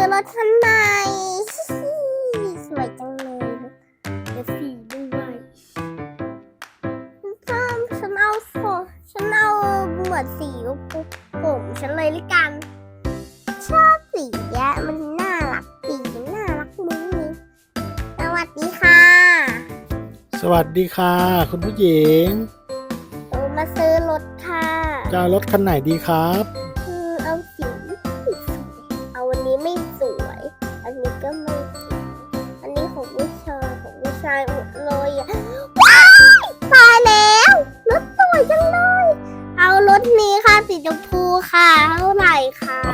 ซื้อรถคันใหม่สวยจังเลยเดี๋ยวสีด้วยฉันฉันเอาโฟฉันเอาเหมือนสีผมฉันเลยละกัน ชอบสีแยะมันน่ารักสีน่ารักมุ้งมิ้งสวัสดีค่ะ สวัสดีค่ะ คุณผู้หญิงหนูมาซื้อรถค่ะจะเอารถคันไหนดีครับ คือเอาสีไม่สวยเอาอันนี้ไม่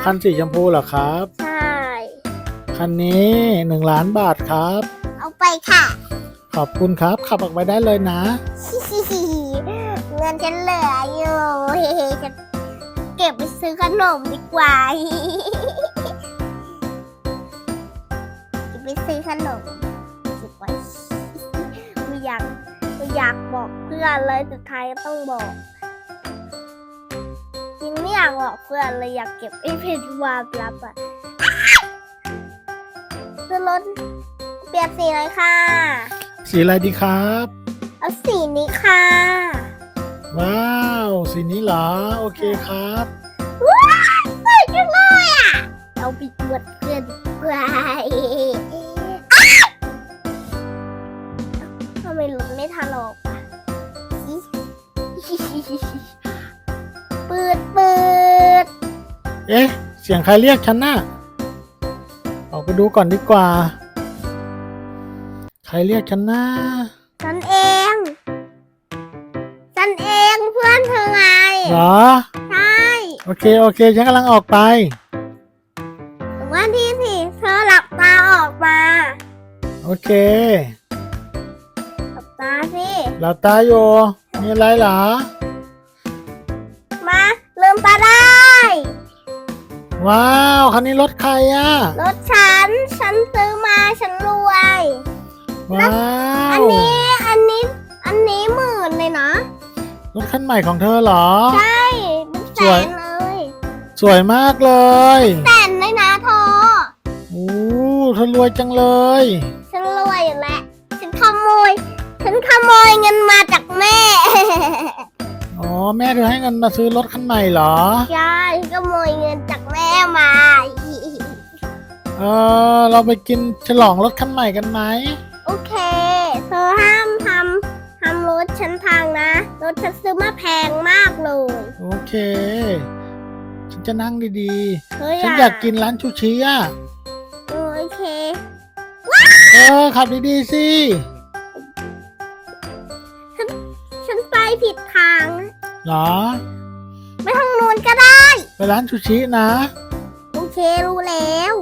คะเอาคันสีชมพูเหรอครับ ใช่ คันนี้หนึ่งล้านบาทครับ เอาไปค่ะ ขอบคุณครับ ขับออกไปได้เลยนะ เงินฉันเหลืออยู่ฉันเก็บไปซื้อขนมดีกว่าเก็บไปซื้อขนมดีกว่าไม่อยากไม่อยากบอกเพื่อนเลยสุดท้ายก็ต้องบอกจ ริงไม่อยากบอกเพื่อนเลยอยากเก็บไอ้เพนความลับอะซื้อรถเปลี่ยนสีเลยค่ะ สีอะไรดีครับ เอาสีนี้ค่ะ ว้าว สีนี้เหรอ โอเคครับว้าวสวยจังเลยอะเอาไปตรวจเพื่อนดี เอ๊ะ เสียงใครเรียกฉันน่ะออกไปดูก่อนดีกว่า ใครเรียกฉันนะฉันเอง ฉันเองเพื่อนเธอไง เหรอ ใช่ โอเค โอเค ฉันกำลังออกไปแต่ว่าที่สิเธอหลับตาออกมา โอเค หลับตาสิหลับตาอยู่มีอะไรเหรอ มาลืมตาได้ ว้าวคันนี้รถใครอะรถฉัน ฉันซื้อมาฉันรวย ว้าอัวนนี้อันนี้อันนี้หมื่นเลยนะรถคันใหม่ของเธอเหรอ ใช่เป็นแสสวยนเลย สวยมากเลยแสนเลยนะโทโอ้เธอรวยจังเลย ฉันรวยอยู่แล้วฉันขโมย ฉันขโมยเงินมาจากแม่อ๋อ แม่เธอให้เงินมาซื้อรถคันใหม่เหรอ ใช่ฉันขโมยเงินจากแม่มาเออเราไปกินฉลองรถคันใหม่กันไหมโอเค เธอห้ามทำทำรถฉันพังนะรถฉันซื้อมาแพงมากเลย โอเค ฉันจะนั่งดีเฮ้ยๆฉันอยากกินร้านชูชีอะโอเค เออขับดีๆสิ ฉันไปผิดทางเหรอ ไปทางนู้นก็ได้ ไปร้านชูชีนะ โอเครู้แล้ว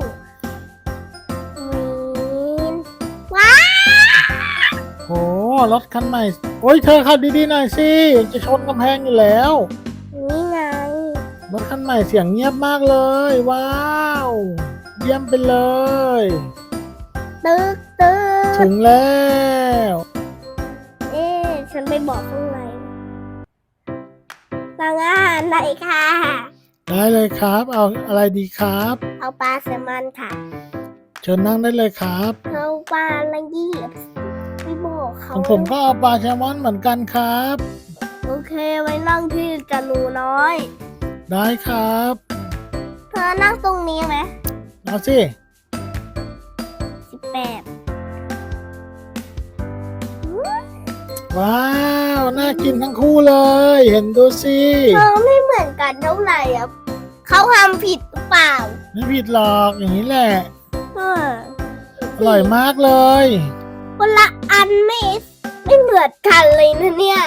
วินว้าวโอ้รถคันใหม่ โอ้ยเธอขับดีๆหน่อยสิ จะชนกำแพงอยู่แล้ว นี่ไง รถคันใหม่เสียงเงียบมากเลย ว้าว เยี่ยมไปเลย ตึกตึกถึงแล้ว เอ๊ะฉันไปบอกข้าง ในสั่งอาหารไหนอยค่ะ ได้เลยครับ เอาอะไรดีครับ เอาปลาแซลมอนค่ะ เชิญนั่งได้เลยครับเอาปลาละเอียดไม่บอกเขาของผมก็เอาปลาแซลมอนเหมือนกันครับ โอเคไว้นั่งที่จะหนูน้อย ได้ครับเธอนั่งตรงนี้ไหมเอาสิสิบแปดว้า วน่ากินทั้งคู่เลย เห็นดูสิเธอไม่เหมือนกันเท่าไหร่อะเขาทำผิดหรือเปล่า ไม่ผิดหรอกอย่างนี้แหละเอออร่อยมากเลย คนละอันไม่ไม่เหมือนกันเลยนะเนี่ย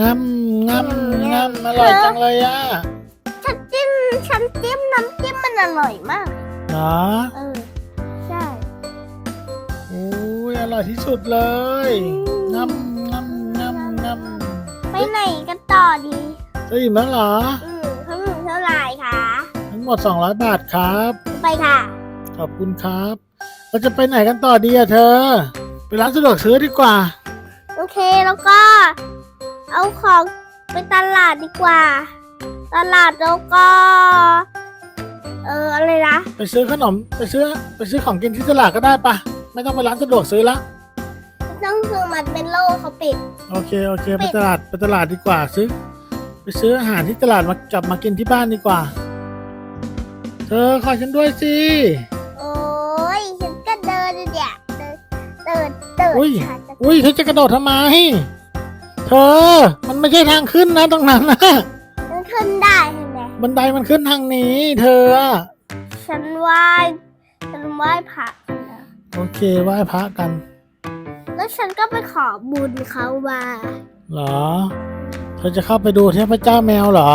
งำงำงำอร่อยจังเลยอะฉันจิ้มฉันจิ้มน้ำจิ้มมันอร่อยมากเนาะเออใช่โอ้ยอร่อยที่สุดเลยงำงำงำง ไปไหนกันต่อดีำจะอิ่มแล้วเหรอ อืมเพิ่มเท่าไหร่คะทั้งหมด 200 บาทครับ ไปค่ะ ขอบคุณครับ เราจะไปไหนกันต่อดีอะเธอ ไปร้านสะดวกซื้อดีกว่า โอเคแล้วก็ เอาของไปตลาดดีกว่า ตลาดแล้วก็ เอออะไรนะ ไปซื้อขนม ไปซื้อ ไปซื้อของกินที่ตลาดก็ได้ปะ ไม่ต้องไปร้านสะดวกซื้อละ ต้องซื้อมันเป็นโลเขาปิด โอเคโอเคไปตลาดไปตลาดดีกว่าซื้อไปซื้ออาหารที่ตลาดมากลับมากินที่บ้านดีกว่า เธอขอฉันด้วยสิโอ้ยฉันก็เดินเนี่ยเดินเดินเดินอุ้ยค่ะจะอุ้ยเธอจะกระโดดทำไมเธอมันไม่ใช่ทางขึ้นนะตรงนั้นนะมันขึ้นได้ใช่ไหมบันไดมันขึ้นทางนี้ เธออะฉันไหว้ฉันไหว้พระนะโอเคไหว้พระกัน แล้วฉันก็ไปขอบุญเขามาเหรอเธอจะเข้าไปดูเทพเจ้าแมวเหรอ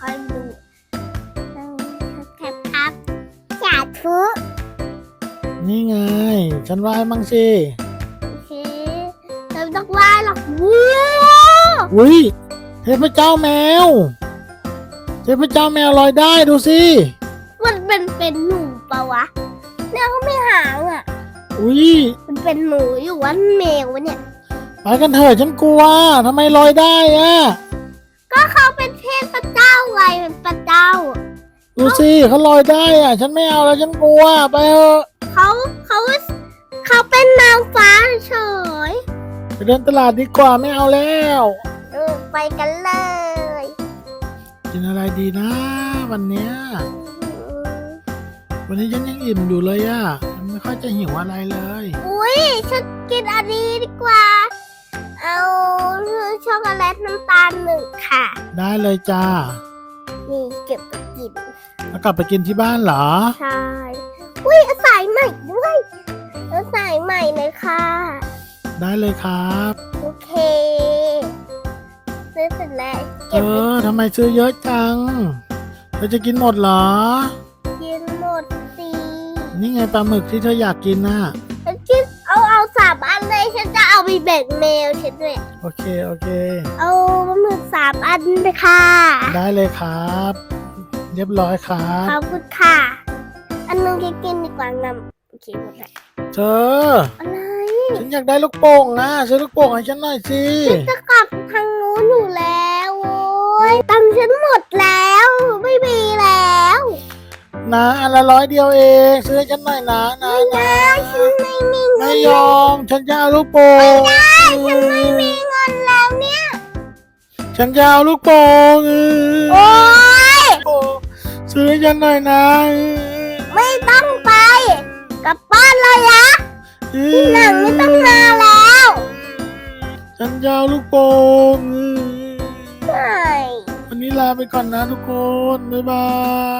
คอยดูแคปครับสาธุนี่ไง ฉันไหว้มั่งสิโอเคเราไม่ต้องไหว้หรอกว้าวอุ้ยเทพเจ้าแมว เทพเจ้าแมวลอยได้ดูสิมันเป็นเป็นหนูปะวะเนี่ยเขาไม่หางอะ อุ้ยมัน เป็นหนูอยู่ว่าแมววะเนี่ย ไปกันเถอะฉันกลัวทำไมลอยได้อะก็เขาเป็นเทพเจ้าไงเป็นพระเจ้า ดูสิเขาลอยได้อะฉันไม่เอาแล้วฉันกลัวไปเถอะเขาเขาเขาเป็นนางฟ้าเฉยไปเดินตลาดดีกว่าไม่เอาแล้วเออไปกันเลย กินอะไรดีนะ วันเนี้ยวันนี้ฉันยังอิ่มอยู่เลยอะฉันไม่ ค่อยจะหิวอะไรเลย อุ้ยฉันกินอันนี้ดีกว่า เอาช็อกโกแลตน้ำตาลหนึ่งค่ะ ได้เลยจ้า นี่เก็บไปกิน แล้วกลับไปกินที่บ้านเหรอ ใช่ อุ้ยเอาสายใหม่ด้วยเอาสายใหม่เลยค่ะ ได้เลยครับ โอเคซื้อเสร็จแล้วเอเก็บไป อทำไมซื้อเยอะจังเธอจะกินหมดเหรอกินหมดสิ นี่ไงปลาหมึกที่เธออยากกินน่ะฉันกินเอาเอาสามอันเลยฉันจะเอาไปแบ่งแมวฉันด้วยโอเคโอเค เอาปลาหมึกสามอันเลยค่ะ ได้เลยครับ เรียบร้อยครัขบอบคุณค่ะ อันนึงจะกินดีกว่างำโอเคหมดแล้วเธอ อะไรฉันอยากได้ลูกโป่งนะซื้อลูกโป่งให้ฉันหน่อยสิฉันจะกลับทางนู้นอยู่แล้วโอ้ยตังค์ฉันหมดแล้ว ไม่มีแล้ว นะอันละร้อยเดียวเอง ซื้อให้ฉันหน่อยนะนะไม่นะได้ฉันไม่มีเงิไม่นยอม ฉันจะเอาลูกโป่งฉันไม่มีเงินแล้วเนี่ย ฉันจะเอาลูกโป่งเอโอ้อยโป่งซื้อให้ฉันหน่อยนะไม่ต้องไป กลับบ้านเลยนะเออที่หนังไม่ต้องมาแล้วฉันจะเอาลูกโป่งเออใช่วันนี้ลาไปก่อนนะทุกคน บ๊ายบาย